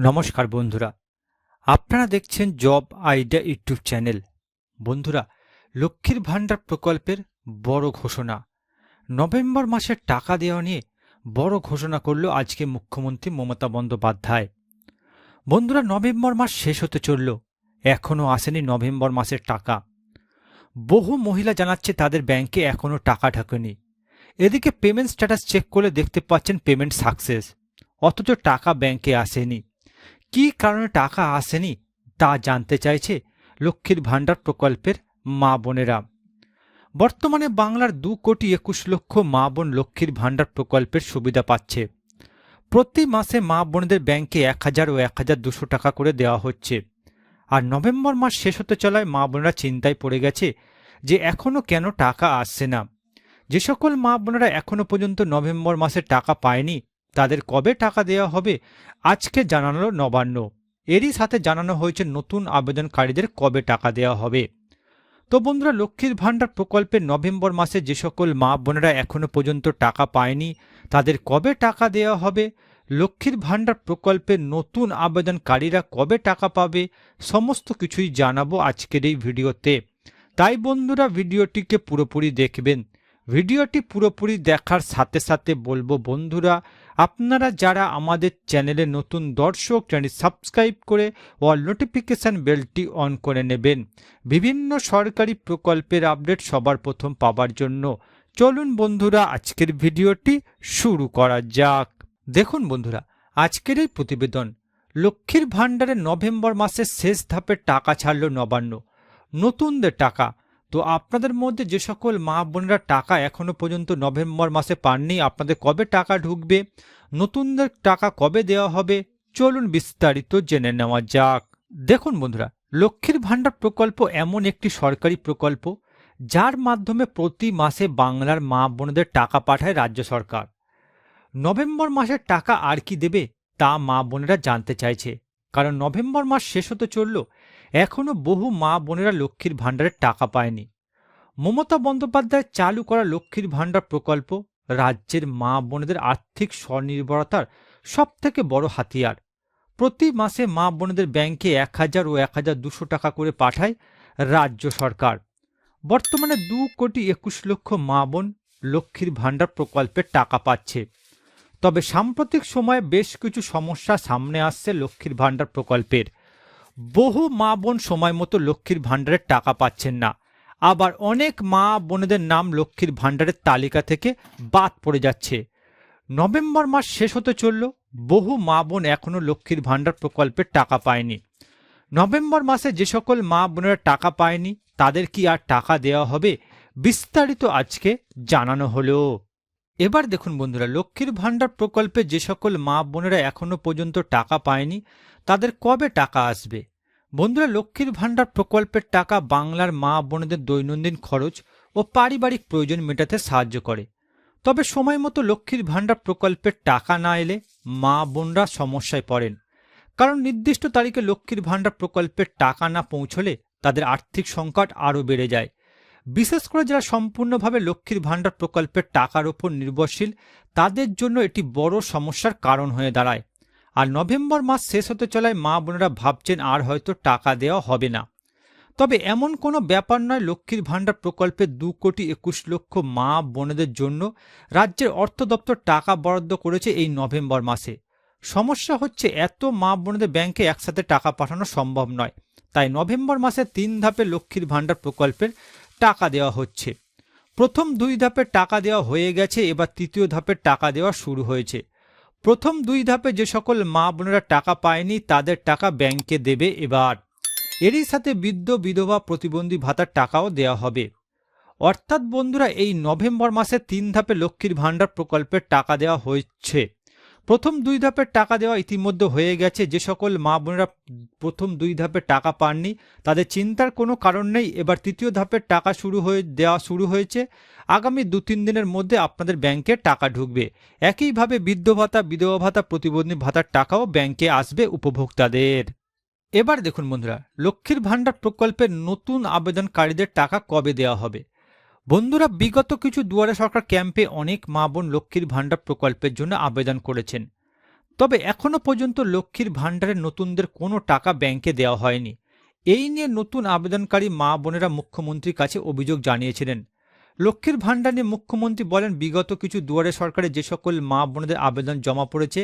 নমস্কার বন্ধুরা। আপনারা দেখছেন জব আইডিয়া ইউটিউব চ্যানেল। বন্ধুরা, লক্ষ্মীর ভাণ্ডার প্রকল্পের বড় ঘোষণা। নভেম্বর মাসের টাকা দেওয়া নিয়ে বড় ঘোষণা করল আজকে মুখ্যমন্ত্রী মমতা বন্দ্যোপাধ্যায়। বন্ধুরা, নভেম্বর মাস শেষ হতে চলল। এখনও আসেনি নভেম্বর মাসের টাকা। বহু মহিলা জানাচ্ছে তাদের ব্যাংকে এখনও টাকা ঢাকেনি। এদিকে পেমেন্ট স্ট্যাটাস চেক করলে দেখতে পাচ্ছেন পেমেন্ট সাকসেস। অথচ টাকা ব্যাংকে আসেনি। কী কারণে টাকা আসেনি তা জানতে চাইছে লক্ষ্মীর ভাণ্ডার প্রকল্পের মা বোনেরা। বর্তমানে বাংলার দু কোটি একুশ লক্ষ মা বোন লক্ষ্মীর ভাণ্ডার প্রকল্পের সুবিধা পাচ্ছে। প্রতি মাসে মা বোনদের ব্যাংকে এক হাজার ও এক হাজার দুশো টাকা করে দেওয়া হচ্ছে। আর নভেম্বর মাস শেষ হতে চলায় মা বোনেরা চিন্তায় পড়ে গেছে যে এখনও কেন টাকা আসছে না। যে সকল মা বোনেরা এখনও পর্যন্ত নভেম্বর মাসে টাকা পায়নি তাদের কবে টাকা দেওয়া হবে, আজকে জানালো নবান্ন। এরই সাথে জানানো হয়েছে নতুন আবেদনকারীদের কবে টাকা দেওয়া হবে। তো বন্ধুরা, লক্ষ্মীর ভাণ্ডার প্রকল্পে নভেম্বর মাসে যে সকল মা বোনেরা এখনও পর্যন্ত টাকা পায়নি, তাদের কবে টাকা দেওয়া হবে, লক্ষ্মীর ভাণ্ডার প্রকল্পে নতুন আবেদনকারীরা কবে টাকা পাবে, সমস্ত কিছুই জানাব আজকের এই ভিডিওতে। তাই বন্ধুরা, ভিডিওটিকে পুরোপুরি দেখবেন। ভিডিওটি পুরোপুরি দেখার সাথে সাথে বলব, বন্ধুরা, আপনারা যারা আমাদের চ্যানেলে নতুন দর্শক চ্যানেল সাবস্ক্রাইব করে অল নোটিফিকেশান বেলটি অন করে নেবেন। বিভিন্ন সরকারি প্রকল্পের আপডেট সবার প্রথম পাবার জন্য। চলুন, বন্ধুরা, আজকের ভিডিওটি শুরু করা যাক। দেখুন, বন্ধুরা, আজকের এই প্রতিবেদন। লক্ষ্মীর ভাণ্ডারে নভেম্বর মাসের শেষ ধাপে টাকা ছাড়ল নবান্ন। নতুনদের টাকা তো আপনাদের মধ্যে যে সকল মা বোনেরা টাকা এখনও পর্যন্ত নভেম্বর মাসে পাননি, আপনাদের কবে টাকা ঢুকবে, নতুনদের টাকা কবে দেওয়া হবে, চলুন বিস্তারিত জেনে নেওয়া যাক। দেখুন বন্ধুরা, লক্ষ্মীর ভাণ্ডার প্রকল্প এমন একটি সরকারি প্রকল্প, যার মাধ্যমে প্রতি মাসে বাংলার মা বোনদের টাকা পাঠায় রাজ্য সরকার। নভেম্বর মাসের টাকা আর কি দেবে তা মা বোনেরা জানতে চাইছে। কারণ নভেম্বর মাস শেষ হতে চলল এখনও বহু মা বোনেরা লক্ষ্মীর ভাণ্ডারের টাকা পায়নি। মমতা বন্দ্যোপাধ্যায় চালু করা লক্ষ্মীর ভাণ্ডার প্রকল্প রাজ্যের মা বোনেদের আর্থিক স্বনির্ভরতার সবথেকে বড় হাতিয়ার। প্রতি মাসে মা বোনেদের ব্যাংকে এক হাজার ও এক হাজার দুশো টাকা করে পাঠায় রাজ্য সরকার। বর্তমানে দু কোটি একুশ লক্ষ মা বোন লক্ষ্মীর ভাণ্ডার প্রকল্পের টাকা পাচ্ছে। তবে সাম্প্রতিক সময়ে বেশ কিছু সমস্যা সামনে আসছে লক্ষ্মীর ভাণ্ডার প্রকল্পের। বহু মা বোন সময় মতো লক্ষ্মীর ভাণ্ডারের টাকা পাচ্ছেন না। আবার অনেক মা বোনেদের নাম লক্ষ্মীর ভাণ্ডারের তালিকা থেকে বাদ পড়ে যাচ্ছে। নভেম্বর মাস শেষ হতে চলল, বহু মা বোন এখনও লক্ষ্মীর ভাণ্ডার প্রকল্পের টাকা পায়নি। নভেম্বর মাসে যে সকল মা বোনেরা টাকা পায়নি, তাদের কি আর টাকা দেওয়া হবে, বিস্তারিত আজকে জানানো হলো। এবার দেখুন বন্ধুরা, লক্ষ্মীর ভাণ্ডার প্রকল্পে যে সকল মা বোনেরা এখনও পর্যন্ত টাকা পায়নি তাদের কবে টাকা আসবে? বন্ধুরা, লক্ষ্মীর ভাণ্ডার প্রকল্পের টাকা বাংলার মা বোনেদের দৈনন্দিন খরচ ও পারিবারিক প্রয়োজন মেটাতে সাহায্য করে। তবে সময় মতো লক্ষ্মীর ভাণ্ডার প্রকল্পের টাকা না এলে মা বোনরা সমস্যায় পড়েন। কারণ নির্দিষ্ট তারিখে লক্ষ্মীর ভাণ্ডার প্রকল্পের টাকা না পৌঁছলে তাদের আর্থিক সংকট আরও বেড়ে যায়। বিশেষ করে যারা সম্পূর্ণভাবে লক্ষ্মীর ভাণ্ডার প্রকল্পের টাকার ওপর নির্ভরশীল, তাদের জন্য এটি বড় সমস্যার কারণ হয়ে দাঁড়ায়। আর নভেম্বর মাস শেষ হতে চলায় মা বোনেরা ভাবছেন আর হয়তো টাকা দেওয়া হবে না। তবে এমন কোনো ব্যাপার নয় লক্ষ্মীর ভাণ্ডার প্রকল্পে দু কোটি একুশ লক্ষ মা বোনেদের জন্য রাজ্যের অর্থ দপ্তর টাকা বরাদ্দ করেছে এই নভেম্বর মাসে। সমস্যা হচ্ছে এত মা বোনেদের ব্যাংকে একসাথে টাকা পাঠানো সম্ভব নয়। তাই নভেম্বর মাসে তিন ধাপে লক্ষ্মীর ভাণ্ডার প্রকল্পের টাকা দেওয়া হচ্ছে। প্রথম দুই ধাপের টাকা দেওয়া হয়ে গেছে, এবার তৃতীয় ধাপের টাকা দেওয়া শুরু হয়েছে। প্রথম দুই ধাপে যে সকল মা বোনেরা টাকা পায়নি, তাদের টাকা ব্যাংকে দেবে এবার। এরই সাথে বৃদ্ধ, বিধবা প্রতিবন্ধী ভাতার টাকাও দেয়া হবে। অর্থাৎ বন্ধুরা, এই নভেম্বর মাসে তিন ধাপে লক্ষ্মীর ভাণ্ডার প্রকল্পের টাকা দেওয়া হচ্ছে প্রথম দুই ধাপের টাকা দেওয়া ইতিমধ্যে হয়ে গেছে। যে সকল মা বোনেরা প্রথম দুই ধাপের টাকা পাননি, তাদের চিন্তার কোনো কারণ নেই। এবার তৃতীয় ধাপের টাকা শুরু হয়ে, দেওয়া শুরু হয়েছে। আগামী দু তিন দিনের মধ্যে আপনাদের ব্যাংকে টাকা ঢুকবে। একইভাবে বৃদ্ধ ভাতা, বিধবা ভাতা, প্রতিবন্ধী ভাতার টাকাও ব্যাংকে আসবে উপভোক্তাদের। এবার দেখুন বন্ধুরা, লক্ষ্মীর ভাণ্ডার প্রকল্পের নতুন আবেদনকারীদের টাকা কবে দেওয়া হবে? বন্ধুরা, বিগত কিছু দুয়ারে সরকার ক্যাম্পে অনেক মা বোন লক্ষ্মীর ভাণ্ডার প্রকল্পের জন্য আবেদন করেছেন। তবে এখনও পর্যন্ত লক্ষ্মীর ভাণ্ডারের নতুনদের কোনো টাকা ব্যাংকে দেওয়া হয়নি। এই নিয়ে নতুন আবেদনকারী মা বোনেরা মুখ্যমন্ত্রীর কাছে অভিযোগ জানিয়েছিলেন। লক্ষ্মীর ভাণ্ডার নিয়ে মুখ্যমন্ত্রী বলেন, বিগত কিছু দুয়ারে সরকারে যে সকল মা বোনেদের আবেদন জমা পড়েছে,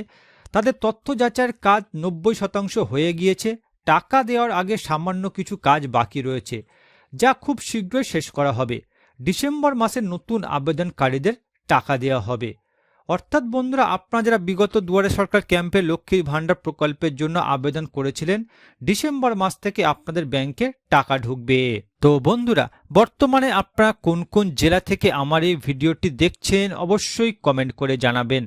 তাদের তথ্য যাচাইয়ের কাজ নব্বই শতাংশ হয়ে গিয়েছে। টাকা দেওয়ার আগে সামান্য কিছু কাজ বাকি রয়েছে, যা খুব শীঘ্রই শেষ করা হবে। ডিসেম্বর মাসে নতুন আবেদনকারীদের টাকা দেওয়া হবে। অর্থাৎ বন্ধুরা, আপনারা যারা বিগত দুয়ারে সরকার ক্যাম্পে লক্ষ্মীর ভাণ্ডার প্রকল্পের জন্য আবেদন করেছিলেন, ডিসেম্বর মাস থেকে আপনাদের ব্যাংকে টাকা ঢুকবে। তো বন্ধুরা, বর্তমানে আপনারা কোন কোন জেলা থেকে আমার এই ভিডিওটি দেখছেন, অবশ্যই কমেন্ট করে জানাবেন।